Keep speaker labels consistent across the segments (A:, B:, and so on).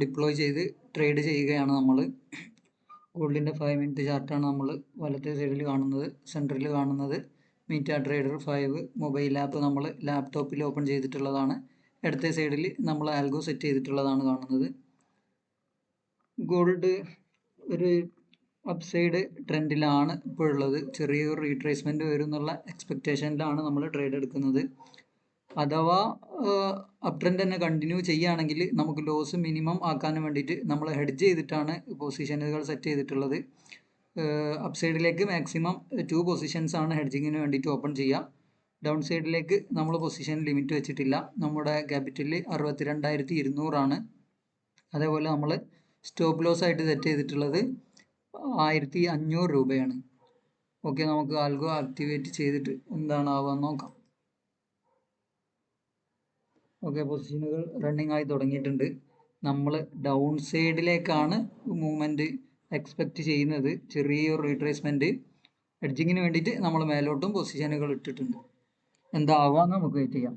A: Deploy ചെയ്ത് trade ചെയ്യുകയാണ് നമ്മൾ ഗോൾഡിന്റെ ഫൈവ് മിനിറ്റ് ചാർട്ടാണ് നമ്മൾ വലത്തെ സൈഡിൽ കാണുന്നത് സെന്ററിൽ കാണുന്നത്. MetaTrader five mobile app നമ്മൾ ലാപ്ടോപ്പിൽ ഓപ്പൺ ചെയ്തിട്ടുള്ളതാണ്. ഇടത്തെ സൈഡിൽ നമ്മൾ ആൽഗോ സെറ്റ് ചെയ്തിട്ടുള്ളതാണ് കാണുന്നത്. ഗോൾഡ് ഒരു അപ്സൈഡ് ട്രെൻഡിലാണ് ഇപ്പോഴുള്ളത്. ചെറിയൊരു റീട്രേസ്മെന്റ് വരും എന്നുള്ള എക്സ്പെക്റ്റേഷനിലാണ് നമ്മൾ ട്രേഡ് എടുക്കുന്നത്. അഥവാ അപ് ട്രെൻഡ് തന്നെ കണ്ടിന്യൂ ചെയ്യുകയാണെങ്കിൽ നമുക്ക് ലോസ് മിനിമം ആക്കാൻ വേണ്ടിയിട്ട് നമ്മൾ ഹെഡ്ജ് ചെയ്തിട്ടാണ് പൊസിഷനുകൾ സെറ്റ് ചെയ്തിട്ടുള്ളത്. അപ്സൈഡിലേക്ക് മാക്സിമം ടു പൊസിഷൻസ് ആണ് ഹെഡ്ജിങ്ങിന് വേണ്ടിയിട്ട് ഓപ്പൺ ചെയ്യുക. ഡൗൺ സൈഡിലേക്ക് നമ്മൾ പൊസിഷൻ ലിമിറ്റ് വെച്ചിട്ടില്ല. നമ്മുടെ ക്യാപിറ്റൽ അറുപത്തിരണ്ടായിരത്തി ഇരുന്നൂറാണ് അതേപോലെ നമ്മൾ സ്റ്റോപ്പ് ലോസ് ആയിട്ട് സെറ്റ് ചെയ്തിട്ടുള്ളത് ആയിരത്തി അഞ്ഞൂറ് രൂപയാണ്. ഓക്കെ നമുക്ക് ആൽഗോ ആക്ടിവേറ്റ് ചെയ്തിട്ട് എന്താണ് ആവുക നോക്കാം. ഓക്കെ പൊസിഷനുകൾ റണ്ണിങ് ആയി തുടങ്ങിയിട്ടുണ്ട്. നമ്മൾ ഡൗൺ സൈഡിലേക്കാണ് മൂവ്മെന്റ് എക്സ്പെക്റ്റ് ചെയ്യുന്നത്. ചെറിയൊരു റീട്രേസ്മെന്റ് എഡ്ജിങ്ങിന് വേണ്ടിയിട്ട് നമ്മൾ മേലോട്ടും പൊസിഷനുകൾ ഇട്ടിട്ടുണ്ട്. എന്താവാന്ന് നമുക്ക് വെയിറ്റ് ചെയ്യാം.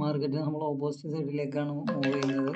A: മാർക്കറ്റ് നമ്മൾ ഓപ്പോസിറ്റ് സൈഡിലേക്കാണ് മൂവ് ചെയ്യുന്നത്.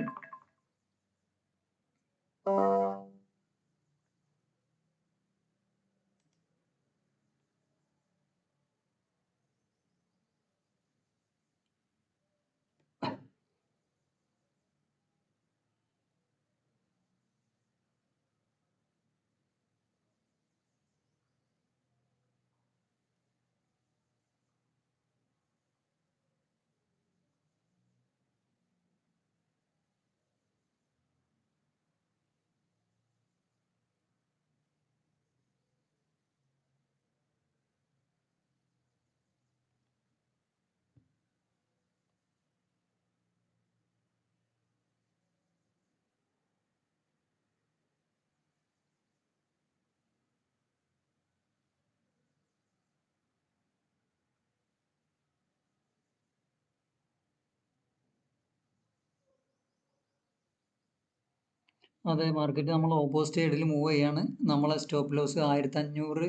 A: അതെ മാർക്കറ്റ് നമ്മൾ ഓപ്പോസിറ്റ് സൈഡിൽ മൂവ് ചെയ്യാണ്. നമ്മളെ സ്റ്റോപ്പ് ലോസ് ആയിരത്തി അഞ്ഞൂറ്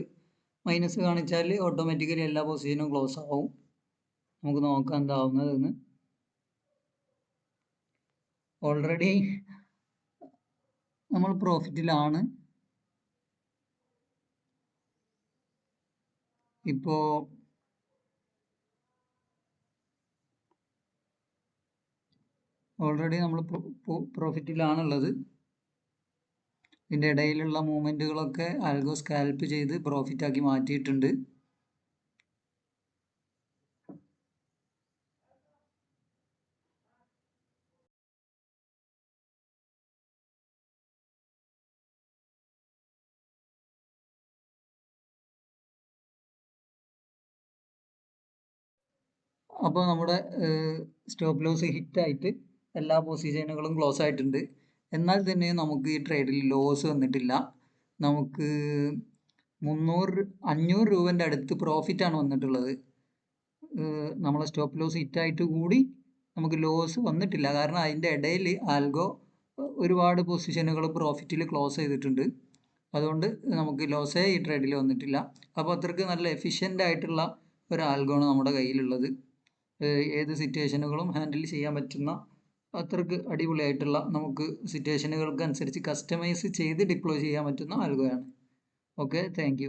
A: മൈനസ് കാണിച്ചാൽ ഓട്ടോമാറ്റിക്കലി എല്ലാ പൊസിഷനും ക്ലോസ് ആവും. നമുക്ക് നോക്കാം എന്താവുന്നതെന്ന് ഓൾറെഡി നമ്മൾ പ്രോഫിറ്റിലാണ് ഇപ്പോൾ ഓൾറെഡി നമ്മൾ പ്രോഫിറ്റിലാണുള്ളത് ഇതിന്റെ ഇടയിലുള്ള മൂവ്മെന്റുകളൊക്കെ ആൽഗോ സ്കാൽപ്പ് ചെയ്ത് പ്രോഫിറ്റാക്കി മാറ്റിയിട്ടുണ്ട്. അപ്പോൾ നമ്മുടെ സ്റ്റോപ്പ് ലോസ് ഹിറ്റായിട്ട് എല്ലാ പൊസിഷനുകളും ക്ലോസ് ആയിട്ടുണ്ട്. എന്നാൽ തന്നെ നമുക്ക് ഈ ട്രേഡിൽ ലോസ് വന്നിട്ടില്ല. നമുക്ക് മുന്നൂറ് അഞ്ഞൂറ് രൂപന്റെ അടുത്ത് പ്രോഫിറ്റാണ് വന്നിട്ടുള്ളത്. നമ്മളെ സ്റ്റോപ്പ് ലോസ് ഹിറ്റായിട്ട് കൂടി നമുക്ക് ലോസ് വന്നിട്ടില്ല. കാരണം അതിന്റെ ഇടയിൽ ആൽഗോ ഒരുപാട് പൊസിഷനുകൾ പ്രോഫിറ്റിൽ ക്ലോസ് ചെയ്തിട്ടുണ്ട്. അതുകൊണ്ട് നമുക്ക് ലോസേ ഈ ട്രേഡിൽ വന്നിട്ടില്ല. അപ്പോൾ അത്രയ്ക്ക് നല്ല എഫിഷ്യന്റ് ആയിട്ടുള്ള ഒരു ആൽഗോണ് നമ്മുടെ കയ്യിലുള്ളത്. ഏത് സിറ്റുവേഷനുകളും ഹാൻഡിൽ ചെയ്യാൻ പറ്റുന്ന അത്രയ്ക്ക് അടിപൊളിയായിട്ടുള്ള നമുക്ക് സിറ്റുവേഷനുകൾക്ക് അനുസരിച്ച് കസ്റ്റമൈസ് ചെയ്ത് ഡിപ്ലോയ് ചെയ്യാൻ പറ്റുന്ന ആൽഗോയാണ് ഓക്കെ താങ്ക്